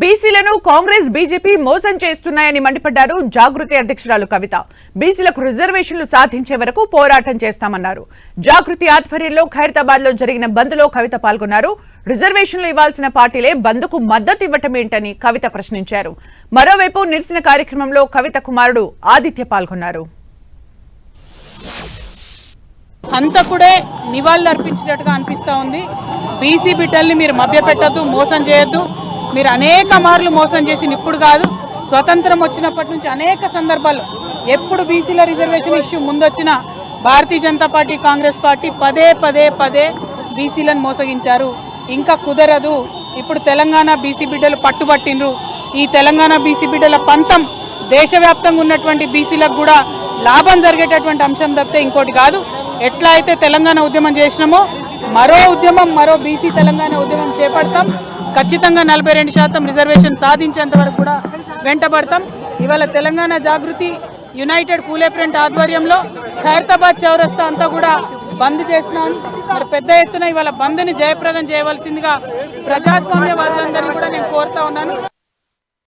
బీసీలను కాంగ్రెస్ బీజేపీ మోసం చేస్తున్నాయని మండిపడ్డారు జాగృతి అధ్యక్షురాలు కవిత. బీసీలకు రిజర్వేషన్లు సాధించే వరకు పోరాటం చేస్తామన్నారు. జాగృతి ఆధ్వర్యంలో ఖైరతాబాద్లో జరిగిన బంద్లో కవిత పాల్గొన్నారు. రిజర్వేషన్లు ఇవ్వాల్సిన పార్టీలే బంద్కు మద్దతు ఇవ్వటమేంటని కవిత ప్రశ్నించారు. మరోవైపు నిరసన కార్యక్రమంలో కవిత కుమారుడు ఆదిత్య పాల్గొన్నారు. హంతకుడే నివాళులు అర్పించినట్టుగా అనిపిస్తూ ఉంది. బీసీ బిడ్డల్ని మీరు మభ్యపెట్టద్దు మోసం చేయొద్దు. మీరు అనేక మార్లు మోసం చేసిన ఇప్పుడు కాదు. స్వతంత్రం వచ్చినప్పటి నుంచి అనేక సందర్భాల్లో ఎప్పుడు బీసీల రిజర్వేషన్ ఇష్యూ ముందొచ్చినా భారతీయ జనతా పార్టీ కాంగ్రెస్ పార్టీ పదే పదే పదే బీసీలను మోసగించారు. ఇంకా కుదరదు. ఇప్పుడు తెలంగాణ బీసీ బిడ్డలు పట్టుబట్టిండ్రు. ఈ తెలంగాణ బీసీ బిడ్డల పంతం దేశవ్యాప్తంగా ఉన్నటువంటి బీసీలకు కూడా లాభం జరిగేటటువంటి అంశం తప్పితే ఇంకోటి కాదు. ఎట్లా అయితే తెలంగాణ ఉద్యమం చేసినామో మరో ఉద్యమం మరో బీసీ తెలంగాణ ఉద్యమం చేపడతాం. ఖచ్చితంగా నలభై రెండు శాతం రిజర్వేషన్ సాధించేంత వరకు కూడా వెంటబడతాం. ఇవాళ తెలంగాణ జాగృతి యునైటెడ్ పూలే ప్రింట్ ఆధ్వర్యంలో ఖైరతాబాద్ చౌరస్తా అంతా కూడా బంద్ చేసినాం. మరి పెద్ద ఎత్తున ఇవాళ బంద్ని జయప్రదం చేయవలసిందిగా ప్రజాస్వామ్యవాదులందరినీ కూడా నేను కోరుతా ఉన్నాను.